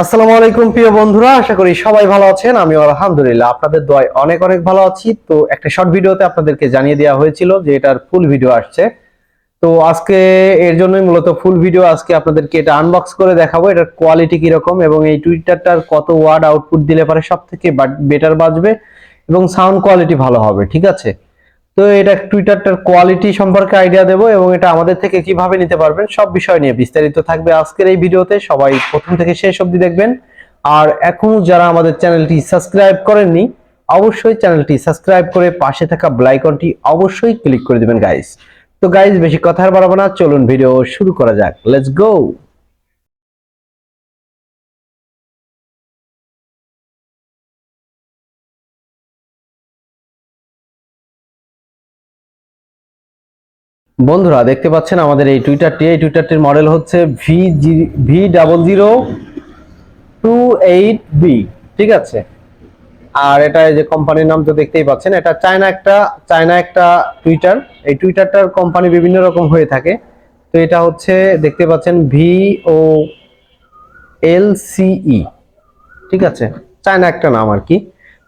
আসসালামু আলাইকুম, প্রিয় বন্ধুরা, আশা করি সবাই ভালো আছেন। আমি আলহামদুলিল্লাহ, আপনাদের দয় অনেক অনেক ভালো আছি। তো একটা শর্ট ভিডিওতে আপনাদেরকে জানিয়ে দেওয়া হয়েছিল যে এটার ফুল ভিডিও আসছে। তো আজকে এর জন্যই মূলত ফুল ভিডিও আজকে আপনাদেরকে এটা আনবক্স করে দেখাবো, এটার কোয়ালিটি কীরকম এবং এই টুইটারটার কত ওয়ার্ড আউটপুট দিলে পারে সব থেকে বেটার বাজবে এবং সাউন্ড কোয়ালিটি ভালো হবে, ঠিক আছে? তো এটা টুইটারটার কোয়ালিটি সম্পর্কে আইডিয়া দেবো এবং এটা আমাদের থেকে কীভাবে নিতে পারবেন সব বিষয় নিয়ে বিস্তারিত থাকবে আজকের এই ভিডিওতে। সবাই প্রথম থেকে শেষ অবধি দেখবেন। আর এখনও যারা আমাদের চ্যানেলটি সাবস্ক্রাইব করেননি, অবশ্যই চ্যানেলটি সাবস্ক্রাইব করে পাশে থাকা ব্লাইকনটি অবশ্যই ক্লিক করে দিবেন গাইস তো গাইস বেশি কথা আর বাড়াবো না। চলুন ভিডিও শুরু করা যাক। লেটস গো বন্ধুরা, দেখতে পাচ্ছেন আমাদের এই টুইটারটি। এই টুইটারটির মডেল হচ্ছে V V double zero two eight B ঠিক আছে? আর এটা যে কোম্পানির নাম তো দেখতেই পাচ্ছেন, এটা চায়না একটা চায়না একটা টুইটার এই টুইটারটার কোম্পানি বিভিন্ন রকম হয়ে থাকে। তো এটা হচ্ছে, দেখতে পাচ্ছেন ভি ও এল সিই ঠিক আছে? চায়না একটা নাম আর কি।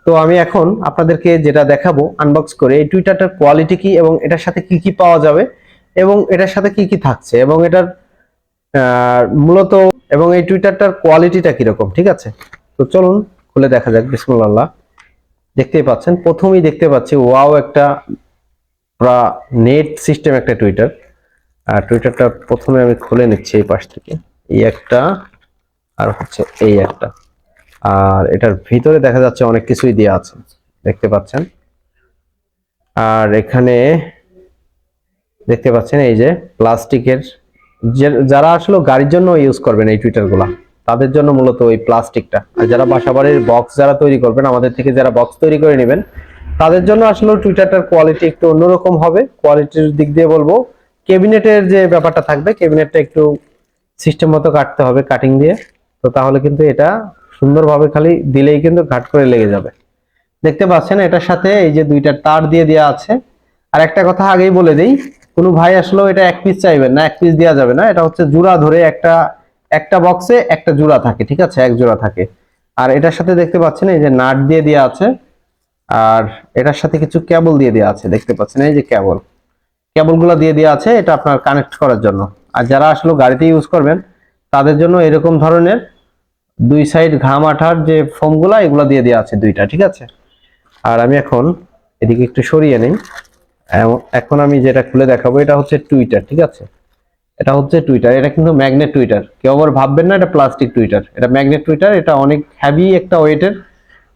তো আমি এখন আপনাদেরকে যেটা দেখাবো আনবক্স করে, এই টুইটারটার কোয়ালিটি কি এবং এটার সাথে কি কি পাওয়া যাবে এবং এটার সাথে কি কি থাকছে এবং এটার মূলত এবং এই টুইটারটার কোয়ালিটিটা কীরকম, ঠিক আছে? তো চলুন, খুলে দেখা যাক, বিসমুল্লাহ। দেখতেই পাচ্ছেন, প্রথমেই দেখতে পাচ্ছি ওয়াও একটা নেট সিস্টেম একটা টুইটার। আর টুইটারটা প্রথমে আমি খুলে নিচ্ছি এই পাশ থেকে। এই একটা, আর হচ্ছে এই একটা। আর এটার ভিতরে দেখা যাচ্ছে অনেক কিছুই দেওয়া আছে। দেখতে পাচ্ছেন? আর এখানে দেখতে পাচ্ছেন এই যে প্লাস্টিকের যারা আসলে গাড়ির জন্য ইউজ করবেন এই টুইটারগুলা তাদের জন্য মূলত ওই প্লাস্টিকটা। আর যারা বাসাবাড়ির বক্স যারা তৈরি করবেন, আমাদের থেকে যারা বক্স তৈরি করে নেবেন, তাদের জন্য আসলে টুইটারটার কোয়ালিটি একটু অন্যরকম হবে। কোয়ালিটির দিক দিয়ে বলব, ক্যাবিনেটের যে ব্যাপারটা থাকবে, ক্যাবিনেটটা একটু সিস্টেম মতো কাটতে হবে কাটিং দিয়ে। তো তাহলে কিন্তু এটা সুন্দরভাবে খালি দিলেই কিন্তু ঘাট করে লেগে যাবে। দেখতে পাচ্ছেন এটার সাথে এই যে দুইটা তার দিয়ে দেওয়া আছে। আর একটা কথা আগেই বলে দেই, কোনো ভাই আসলেও এটা এক পিস চাইবেন না, এক পিস দেওয়া যাবে না। এটা হচ্ছে জোড়া ধরে একটা একটা বক্সে একটা জোড়া থাকে, ঠিক আছে? এক জোড়া থাকে। আর এটার সাথে দেখতে পাচ্ছেন এই যে নাট দিয়ে দেওয়া আছে। আর এটার সাথে কিছু কেবল দিয়ে দেওয়া আছে, দেখতে পাচ্ছেন? এই যে কেবল কেবলগুলো দিয়ে দেওয়া আছে, এটা আপনার কানেক্ট করার জন্য। আর যারা আসলে গাড়িতে ইউজ করবেন, তাদের জন্য এরকম ধরনের দুই সাইড ঘাম আঠার যে ফোমগুলা, এগুলো দিয়ে দেওয়া আছে দুইটা, ঠিক আছে? আর আমি এখন এদিকে একটু সরিয়ে নেই। এখন আমি যেটা খুলে দেখাবো, এটা হচ্ছে টুইটার, ঠিক আছে? এটা হচ্ছে টুইটার, এটা কিন্তু ম্যাগনেট টুইটার। কেউ আবার ভাববেন না এটা প্লাস্টিক টুইটার। এটা ম্যাগনেট টুইটার, এটা অনেক হ্যাভি একটা ওয়েটের,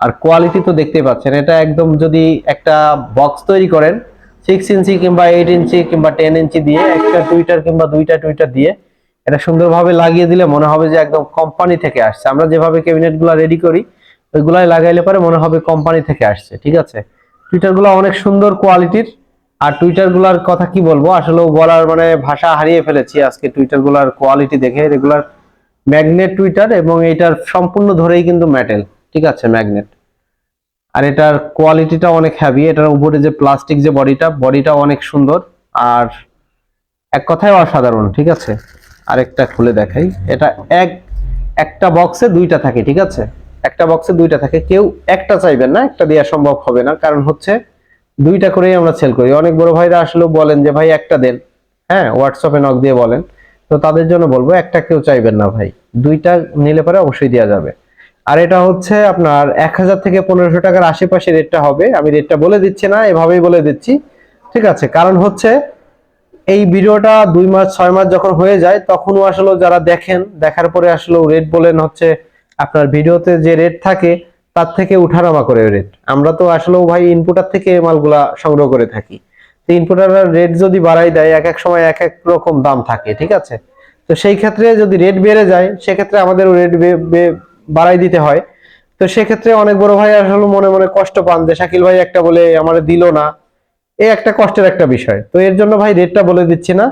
আর কোয়ালিটি তো দেখতেই পাচ্ছেন। এটা একদম যদি একটা বক্স তৈরি করেন সিক্স ইঞ্চি কিংবা এইট ইঞ্চি কিংবা টেন ইঞ্চি দিয়ে একটা টুইটার কিংবা দুইটা টুইটার দিয়ে এটা সুন্দরভাবে লাগিয়ে দিলে মনে হবে যে একদম কোম্পানি থেকে আসছে। আমরা যেভাবে ক্যাবিনেটগুলা রেডি করি, ওইগুলাই লাগাইলে পরে মনে হবে কোম্পানি থেকে আসছে, ঠিক আছে? টুইটারগুলো অনেক সুন্দর কোয়ালিটির আর টুইটারগুলার কথা কি বলব? আসলে বলার মানে ভাষা হারিয়ে ফেলেছি আজকে টুইটারগুলার কোয়ালিটি দেখে। রেগুলার ম্যাগনেট টুইটার এবং এটার সম্পূর্ণ ধরেই কিন্তু মেটেল ঠিক আছে ম্যাগনেট আর এটার কোয়ালিটিটা অনেক হ্যাভি এটার উপরে যে প্লাস্টিক যে বডিটা বডিটা অনেক সুন্দর। আর এক কথায় অসাধারণ, ঠিক আছে? আরেকটা খুলে দেখাই। এটা এক, একটা বক্সে দুইটা থাকে, ঠিক আছে? একটা বক্সে দুইটা থাকে। কেউ একটা চাইবেন না, একটা দেওয়া সম্ভব হবে না। কারণ হচ্ছে দুইটা করেই আমরা সেল করি। অনেক বড় ভাইরা আসলেও বলেন যে, ভাই, একটা দেন। হ্যাঁ হোয়াটসঅ্যাপে নক দিয়ে বলেন। তো তাদের জন্য বলব, একটা কেউ চাইবেন না ভাই। দুইটা নিলে পরে অবশ্যই দেওয়া যাবে। আর এটা হচ্ছে আপনার এক হাজার থেকে পনেরোশো টাকার আশেপাশে রেটটা হবে। আমি রেটটা বলে দিচ্ছি না, এভাবেই বলে দিচ্ছি। ঠিক আছে? কারণ হচ্ছে এই ভিডিওটা দুই মাস, ছয় মাস যখন হয়ে যায়, তখনও আসলে যারা দেখেন, দেখার পরে আসলে রেট বলেন হচ্ছে আপনার ভিডিওতে যে রেট থাকে, তার থেকে উঠানামা করে রেট আমরা তো আসলে ভাই ইনপুটার থেকে মালগুলা সংগ্রহ করে থাকি। তো ইনপুটার রেট যদি বাড়াই দেয়, এক এক সময় এক এক রকম দাম থাকে, ঠিক আছে? তো সেই ক্ষেত্রে যদি রেট বেড়ে যায়, সেক্ষেত্রে আমাদের রেট বাড়াই দিতে হয়। তো সেক্ষেত্রে অনেক বড় ভাই আসলে মনে মনে কষ্ট পান যে, শাকিল ভাই একটা বলে আমার দিল না। এই একটা কষ্টের একটা বিষয়। তো এর জন্য ভাই রেটটা বলে দিচ্ছি না।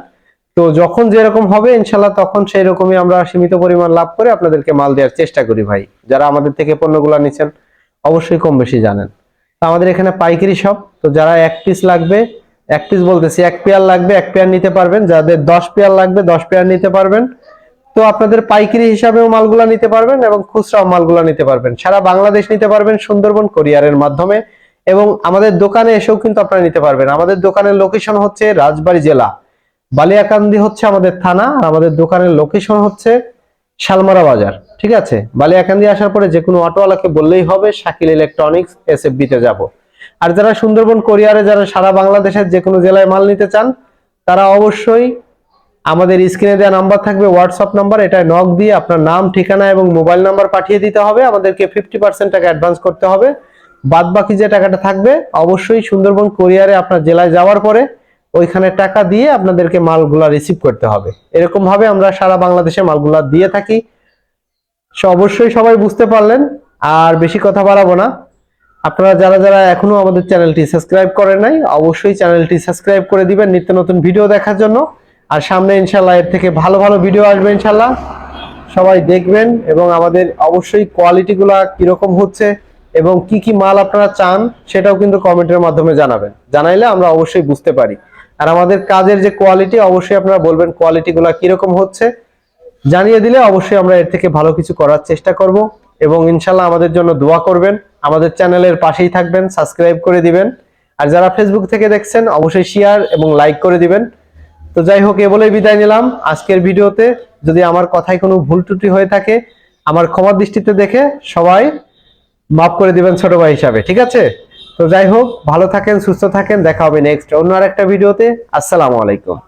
তো যখন যেরকম হবে ইনশাল্লাহ তখন সেই রকমই আমরা সীমিত পরিমাণ লাভ করে আপনাদেরকে মাল দেওয়ার চেষ্টা করি ভাই। যারা আমাদের থেকে পণ্যগুলো নিচ্ছেন অবশ্যই কম বেশি জানেন। তো আমাদের এখানে পাইকারি শপ তো যারা এক পিস লাগবে, এক পিস বলতেছি, এক পেয়ার লাগবে, এক পেয়ার নিতে পারবেন। যাদের দশ পেয়ার লাগবে, দশ পেয়ার নিতে পারবেন। তো আপনাদের পাইকারি হিসাবেও মালগুলা নিতে পারবেন এবং খুচরা মালগুলা নিতে পারবেন। সারা বাংলাদেশ নিতে পারবেন সুন্দরবন কোরিয়ারের মাধ্যমে। এবং আমাদের দোকানে এসেও কিন্তু আপনারা নিতে পারবেন। আমাদের দোকানের লোকেশন হচ্ছে রাজবাড়ী জেলা। বালিয়াকান্দি হচ্ছে আমাদের থানা আর আমাদের দোকানের লোকেশন হচ্ছে শালমারা বাজার। ঠিক আছে? বালিয়াকান্দি আসার পরে যে কোনো অটোওয়ালাকে বললেই হবে, শাকিল ইলেকট্রনিক্স এসএফবি তে যাব। আর যারা সুন্দরবন কোরিয়ারে যারা সারা বাংলাদেশের যে কোনো জেলায় মাল নিতে চান, তারা অবশ্যই আমাদের স্ক্রিনে দেওয়া নাম্বার থাকবে হোয়াটসঅ্যাপ নাম্বার এটা নক দিয়ে আপনার নাম, ঠিকানা এবং মোবাইল নাম্বার পাঠিয়ে দিতে হবে। আমাদেরকে ফিফটি পার্সেন্ট টাকা অ্যাডভান্স করতে হবে। বাদ বাকি যে টাকাটা থাকবে, অবশ্যই সুন্দরবন কোরিয়ারে আপনার জেলায় যাওয়ার পরে ওইখানে টাকা দিয়ে আপনাদেরকে মালগুলা রিসিভ করতে হবে। এরকম ভাবে আমরা সারা বাংলাদেশে মালগুলা দিয়ে থাকি। অবশ্যই সবাই বুঝতে পারলেন, আর বেশি কথা বাড়াবো না। আপনারা যারা যারা এখনও আমাদের চ্যানেলটি সাবস্ক্রাইব করেন নাই, অবশ্যই চ্যানেলটি সাবস্ক্রাইব করে দিবেন নিত্য নতুন ভিডিও দেখার জন্য। আর সামনে ইনশাল্লাহ এর থেকে ভালো ভালো ভিডিও আসবে ইনশাল্লাহ সবাই দেখবেন এবং আমাদের অবশ্যই কোয়ালিটিগুলা কীরকম হচ্ছে এবং কি কি মাল আপনারা চান সেটাও কিন্তু কমেন্টের মাধ্যমে জানাবেন। জানাইলে আমরা অবশ্যই বুঝতে পারি। আর আমাদের কাজের যে কোয়ালিটি অবশ্যই আপনারা বলবেন কোয়ালিটিগুলা কীরকম হচ্ছে। জানিয়ে দিলে অবশ্যই আমরা এর থেকে ভালো কিছু করার চেষ্টা করব এবং ইনশাল্লাহ আমাদের জন্য দোয়া করবেন। আমাদের চ্যানেলের পাশেই থাকবেন সাবস্ক্রাইব করে দিবেন। আর যারা ফেসবুক থেকে দেখছেন, অবশ্যই শেয়ার এবং লাইক করে দিবেন। তো যাই হোক, এ বলেই বিদায় নিলাম। আজকের ভিডিওতে যদি আমার কথায় কোনো ভুল ত্রুটি হয়ে থাকে, আমার ক্ষমার দৃষ্টিতে দেখে সবাই মাফ করে দিবেন ছোট ভাই হিসাবে, ঠিক আছে? তো যাই হোক, ভালো থাকেন, সুস্থ থাকেন, দেখা হবে নেক্সট অন্য আরেকটা ভিডিওতে আসসালামু আলাইকুম।